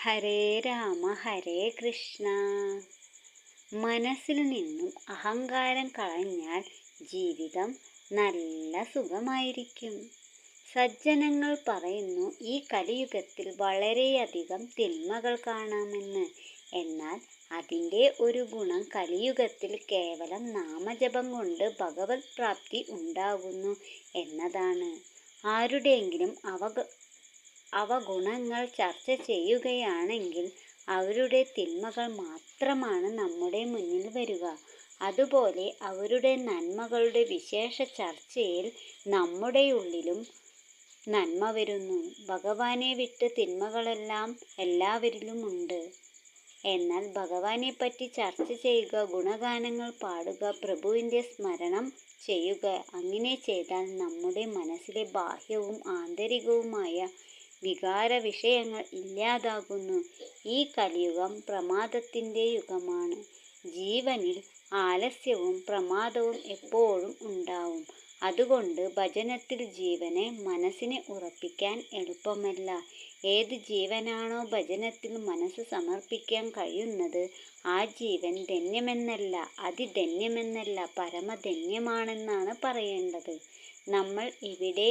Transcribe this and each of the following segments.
ഹരേ രാമ ഹരേ കൃഷ്ണ. മനസ്സിൽ നിന്നും അഹങ്കാരം കളഞ്ഞാൽ ജീവിതം നല്ല സുഖമായിരിക്കും. സജ്ജനങ്ങൾ പറയുന്നു ഈ കലിയുഗത്തിൽ വളരെയധികം തിന്മകൾ കാണാമെന്ന്. എന്നാൽ അതിന്റെ ഒരു ഗുണം കലിയുഗത്തിൽ കേവലം നാമജപം കൊണ്ട് ഭഗവത് പ്രാപ്തി ഉണ്ടാകുന്നു എന്നതാണ്. ആരുടെയെങ്കിലും അവ അവഗുണങ്ങൾ ചർച്ച ചെയ്യുകയാണെങ്കിൽ അവരുടെ തിന്മകൾ മാത്രമാണ് നമ്മുടെ മുന്നിൽ വരിക. അതുപോലെ അവരുടെ നന്മകളുടെ വിശേഷ ചർച്ചയിൽ നമ്മുടെ ഉള്ളിലും നന്മ വരുന്നു. ഭഗവാനെ വിട്ട് തിന്മകളെല്ലാം എല്ലാവരിലും ഉണ്ട് എന്നാൽ ഭഗവാനെ പറ്റി ചർച്ച ചെയ്യുക ഗുണഗാനങ്ങൾ പാടുക പ്രഭുവിന്റെ സ്മരണം ചെയ്യുക അങ്ങനെ ചെയ്താൽ നമ്മുടെ മനസ്സിലെ ബാഹ്യവും ആന്തരികവുമായ വികാര വിഷയങ്ങൾ ഇല്ലാതാകുന്നു. ഈ കലിയുഗം പ്രമാദത്തിന്റെ യുഗമാണ്. ജീവനിൽ ആലസ്യവും പ്രമാദവും എപ്പോഴും ഉണ്ടാവും. അതുകൊണ്ട് ഭജനത്തിൽ ജീവനെ മനസ്സിനെ ഉറപ്പിക്കാൻ എളുപ്പമല്ല. ഏത് ജീവനാണോ ഭജനത്തിൽ മനസ്സ് സമർപ്പിക്കാൻ കഴിയുന്നത് ആ ജീവൻ ധന്യമെന്നല്ല അതിധന്യമെന്നല്ല പരമധന്യമാണെന്നാണ് പറയേണ്ടത്. നമ്മൾ ഇവിടെ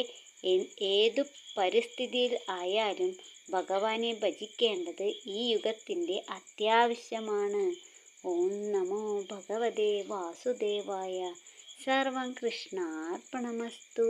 ഏതു പരിസ്ഥിതിയിൽ ആയാലും ഭഗവാനെ ഭജിക്കേണ്ടത് ഈ യുഗത്തിന്റെ അത്യാവശ്യമാണ്. ഓം നമോ ഭഗവതേ വാസുദേവായ. സർവം കൃഷ്ണാർപ്പണമസ്തു.